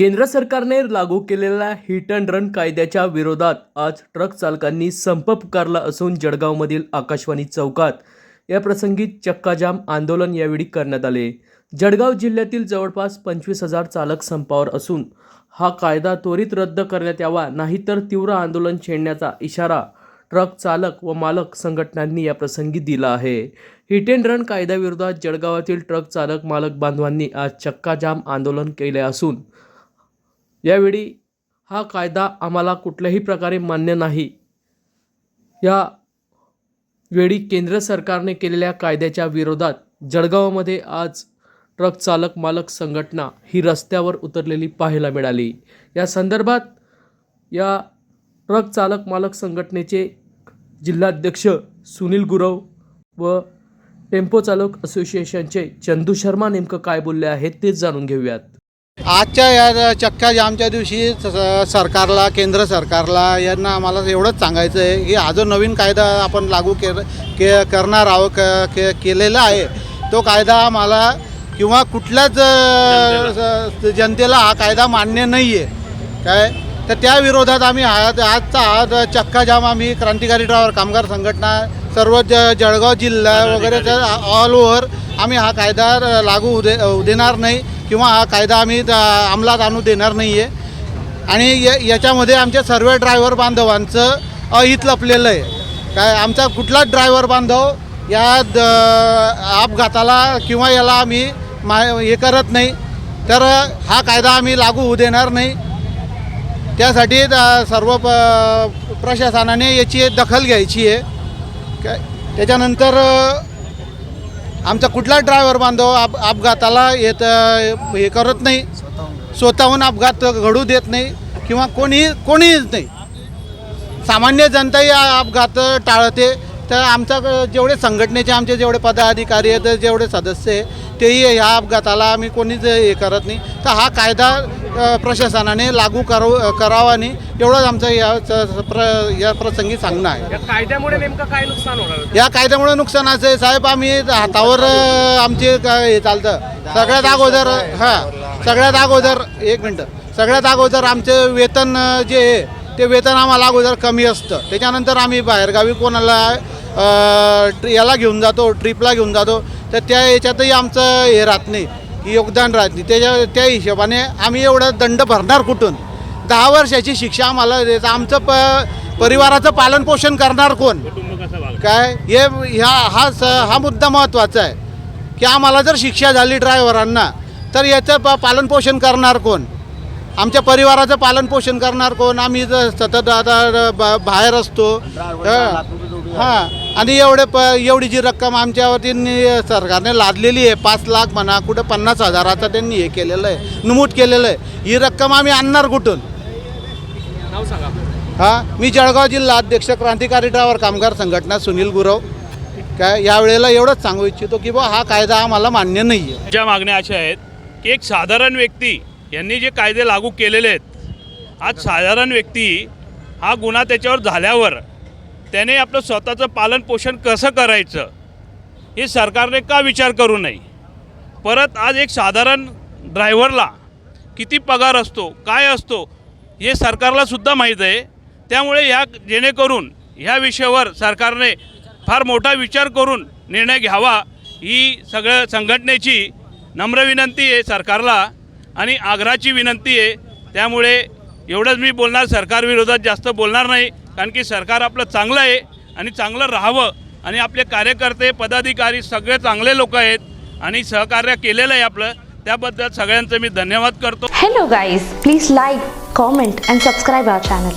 केंद्र सरकारने लागू केलेल्या हिट अँड रन कायद्याच्या विरोधात आज ट्रक चालकांनी संप पुकारला असून जळगावमधील आकाशवाणी चौकात. या प्रसंगी चक्काजाम आंदोलन यावेळी करण्यात आले. जळगाव जिल्ह्यातील जवळपास पंचवीस हजार चालक संपावर असून हा कायदा त्वरित रद्द करण्यात यावा नाहीतर तीव्र आंदोलन छेडण्याचा इशारा ट्रक चालक व मालक संघटनांनी या प्रसंगी दिला आहे. हिट अँड रन कायद्याविरोधात जळगावातील ट्रक चालक मालक बांधवांनी आज चक्काजाम आंदोलन केले असून यावेळी हा कायदा आम्हाला कुठल्याही प्रकारे मान्य नाही. या वेळी केंद्र सरकारने केलेल्या कायद्याच्या विरोधात जळगावमध्ये आज ट्रक चालक मालक संघटना ही रस्त्यावर उतरलेली पाहायला मिळाली. या संदर्भात या ट्रक चालक मालक संघटनेचे जिल्हाध्यक्ष सुनील गुरव व टेम्पो चालक असोसिएशनचे चंदू शर्मा नेमकं काय बोलले आहेत तेच जाणून घेऊयात. आजच्या या चक्का जामच्या दिवशी स- सरकारला केंद्र सरकारला यांना आम्हाला एवढंच सांगायचं आहे की हा जो नवीन कायदा आपण लागू के के करणार आहोत क- के केलेला आहे तो कायदा आम्हाला किंवा कुठल्याच अ, स- जनतेला हा कायदा मान्य नाही आहे काय? तर त्या विरोधात आम्ही आज आजचा आज चक्का जाम आम्ही क्रांतिकारी ड्रायव्हर कामगार संघटना सर्व ज जळगाव जिल्हा वगैरे ऑल ओव्हर आम्ही हा कायदा लागू होऊ दे होऊ देणार नाही. किंवा हा कायदा आम्ही अंमलात आणू देणार नाही आहे आणि या याच्यामध्ये आमच्या सर्व ड्रायव्हर बांधवांचं अहित लपलेलं आहे. काय आमचा कुठलाच ड्रायव्हर बांधव या द अपघाताला किंवा याला आम्ही मा हे करत नाही. तर हा कायदा आम्ही लागू होऊ देणार नाही. त्यासाठी सर्व प प्रशासनाने याची दखल घ्यायची आहे. काय त्याच्यानंतर आमचा कुठला ड्रायव्हर बांधव अप अपघाताला येत हे करत नाही. स्वतःहून अपघात घडू देत नाही किंवा कोणी कोणीच नाही. सामान्य जनताही अपघात टाळते. तर आमचा जेवढे संघटनेचे आमचे जेवढे पदाधिकारी आहेत जेवढे सदस्य आहे तेही ह्या अपघाताला आम्ही कोणीच हे करत नाही. तर हा कायदा प्रशासनाने लागू करव करावा नाही एवढंच आमचं या प्र या प्रसंगी सांगणं आहे. या कायद्यामुळे नेमकं काय नुकसान होणार या कायद्यामुळे नुकसान असं आहे साहेब आम्ही हातावर आमचे काय हे चालतं. सगळ्यात अगोदर हां सगळ्यात अगोदर एक मिनटं. सगळ्यात अगोदर आमचं वेतन जे आहे ते वेतन आम्हाला अगोदर कमी असतं. त्याच्यानंतर आम्ही बाहेरगावी कोणाला याला घेऊन जातो ट्रिपला घेऊन जातो. तर त्या याच्यातही आमचं हे राहत नाही. योगदान राहत. त्याच्या त्या हिशोबाने आम्ही एवढं दंड भरणार कुठून? दहा वर्षाची शिक्षा आम्हाला द्यायचं आमचं प परिवाराचं पालनपोषण करणार कोण? काय? हे ह्या हा स हा मुद्दा महत्त्वाचा आहे. की आम्हाला जर शिक्षा झाली ड्रायव्हरांना तर याचं प पालनपोषण करणार कोण? आमच्या परिवाराचं पालनपोषण करणार कोण? आम्ही जर सतत आता ब- बाहेर असतो. हां आणि एवढे प एवढी जी रक्कम आमच्यावरती सरकारने लादलेली आहे पाच लाख म्हणा कुठं पन्नास हजाराचं त्यांनी हे केलेलं आहे नमूद केलेलं आहे. ही रक्कम आम्ही आणणार कुठून? नाव सांगा हा मी जळगाव जिल्हा अध्यक्ष क्रांतिकारी ड्रायव्हर कामगार संघटना सुनील गुरव. काय यावेळेला एवढंच सांगू इच्छितो की बा हा कायदा आम्हाला मान्य नाही आहे ज्या मागण्या अशा आहेत की एक साधारण व्यक्ती यांनी जे कायदे लागू केलेले आहेत आज साधारण व्यक्ती हा गुन्हा त्याच्यावर झाल्यावर त्याने आपलं स्वतःचं पालन पोषण कसं करायचं हे सरकारने का विचार करू नये? परत आज एक साधारण ड्रायव्हरला किती पगार असतो काय असतो हे सरकारलासुद्धा माहीत आहे. त्यामुळे ह्या जेणेकरून ह्या विषयावर सरकारने फार मोठा विचार करून निर्णय घ्यावा. ही सगळ्या संघटनेची नम्र विनंती आहे सरकारला आणि आग्रहाची विनंती आहे. त्यामुळे एवढंच मी बोलणार सरकारविरोधात जास्त बोलणार नाही कारण की सरकार आपलं चांगलं आहे आणि चांगलं राहावं आणि आपले कार्यकर्ते पदाधिकारी सगळे चांगले लोक आहेत आणि सहकार्य केलेलं आहे आपलं. त्याबद्दल सगळ्यांचं मी धन्यवाद करतो. Hello guys please like comment and subscribe our channel